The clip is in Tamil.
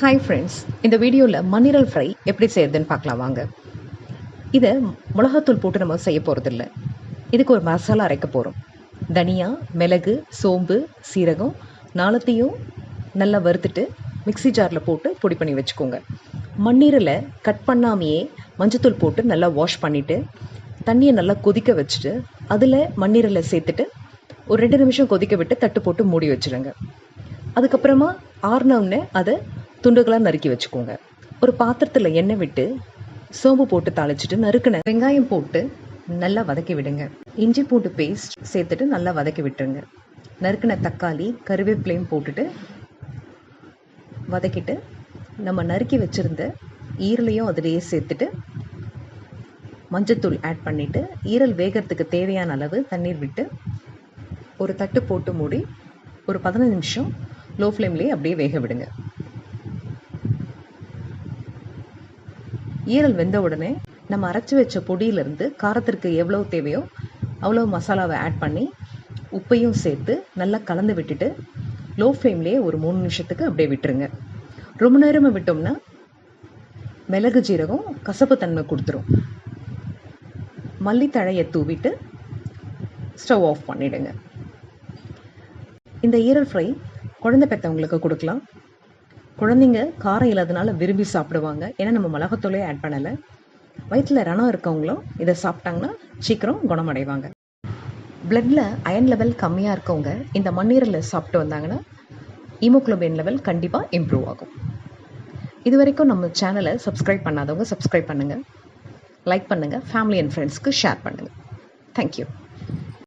ஹாய் ஃப்ரெண்ட்ஸ் இந்த வீடியோவில் மண்ணிரல் ஃப்ரை எப்படி செய்யறதுன்னு பார்க்கலாம் வாங்க. இதை மிளகாத்தூள் போட்டு நம்ம செய்ய போகிறதில்ல இதுக்கு ஒரு மசாலா அரைக்க போகிறோம் தனியா மிளகு சோம்பு சீரகம் நாளத்தையும் நல்லா வறுத்துட்டு மிக்ஸி ஜாரில் போட்டு பொடி பண்ணி வச்சுக்கோங்க. மண்ணீரலை கட் பண்ணாமையே மஞ்சத்தூள் போட்டு நல்லா வாஷ் பண்ணிவிட்டு தண்ணியை நல்லா கொதிக்க வச்சுட்டு அதில் மண்ணீரலை சேர்த்துட்டு ஒரு ரெண்டு நிமிஷம் கொதிக்க விட்டு தட்டு போட்டு மூடி வச்சுருங்க. அதுக்கப்புறமா ஆறுனவுடனே அதை துண்டுகளாக நறுக்கி வச்சுக்கோங்க. ஒரு பாத்திரத்தில் எண்ணெய் விட்டு சோம்பு போட்டு தாளிச்சிட்டு நறுக்கின வெங்காயம் போட்டு நல்லா வதக்கி விடுங்க. இஞ்சி பூண்டு பேஸ்ட் சேர்த்துட்டு நல்லா வதக்கி விட்டுருங்க. நறுக்கின தக்காளி கருவேப்பிலையும் போட்டுட்டு வதக்கிட்டு நம்ம நறுக்கி வச்சுருந்த ஈரலையும் அதிலேயே சேர்த்துட்டு மஞ்சத்தூள் ஆட் பண்ணிவிட்டு ஈரல் வேகிறதுக்கு தேவையான அளவு தண்ணீர் விட்டு ஒரு தட்டு போட்டு மூடி ஒரு பதினஞ்சு நிமிஷம் லோ ஃப்ளேம்லேயே அப்படியே வேக விடுங்க. ஈரல் வெந்த உடனே நம்ம அரைச்சி வச்ச பொடியிலேருந்து காரத்திற்கு எவ்வளோ தேவையோ அவ்வளோ மசாலாவை ஆட் பண்ணி உப்பையும் சேர்த்து நல்லா கலந்து விட்டுட்டு லோ ஃப்ளேம்லேயே ஒரு மூணு நிமிஷத்துக்கு அப்படியே விட்டுருங்க. ரொம்ப நேரமாக விட்டோம்னா மிளகு ஜீரகம் கசப்பு தன்மை கொடுத்துரும். மல்லித்தழையை தூவிட்டு ஸ்டவ் ஆஃப் பண்ணிவிடுங்க இந்த ஈரல் ஃப்ரை குழந்தை பெற்றவங்களுக்கு கொடுக்கலாம். குழந்தைங்க காரம் இல்லாதனால விரும்பி சாப்பிடுவாங்க. ஏன்னா நம்ம மிளகாத்தூளே ஆட் பண்ணலை. வயிற்றில் ரணம் இருக்கவங்களும் இதை சாப்பிட்டாங்கன்னா சீக்கிரம் குணமடைவாங்க. பிளட்டில் அயன் லெவல் கம்மியாக இருக்கவங்க இந்த மண்ணீரில் சாப்பிட்டு வந்தாங்கன்னா ஈமோக்ளோபின் லெவல் கண்டிப்பாக இம்ப்ரூவ் ஆகும். இது வரைக்கும் நம்ம சேனலை சப்ஸ்கிரைப் பண்ணாதவங்க சப்ஸ்கிரைப் பண்ணுங்கள் லைக் பண்ணுங்கள் ஃபேமிலி அண்ட் ஃப்ரெண்ட்ஸ்க்கு ஷேர் பண்ணுங்கள் தேங்க்யூ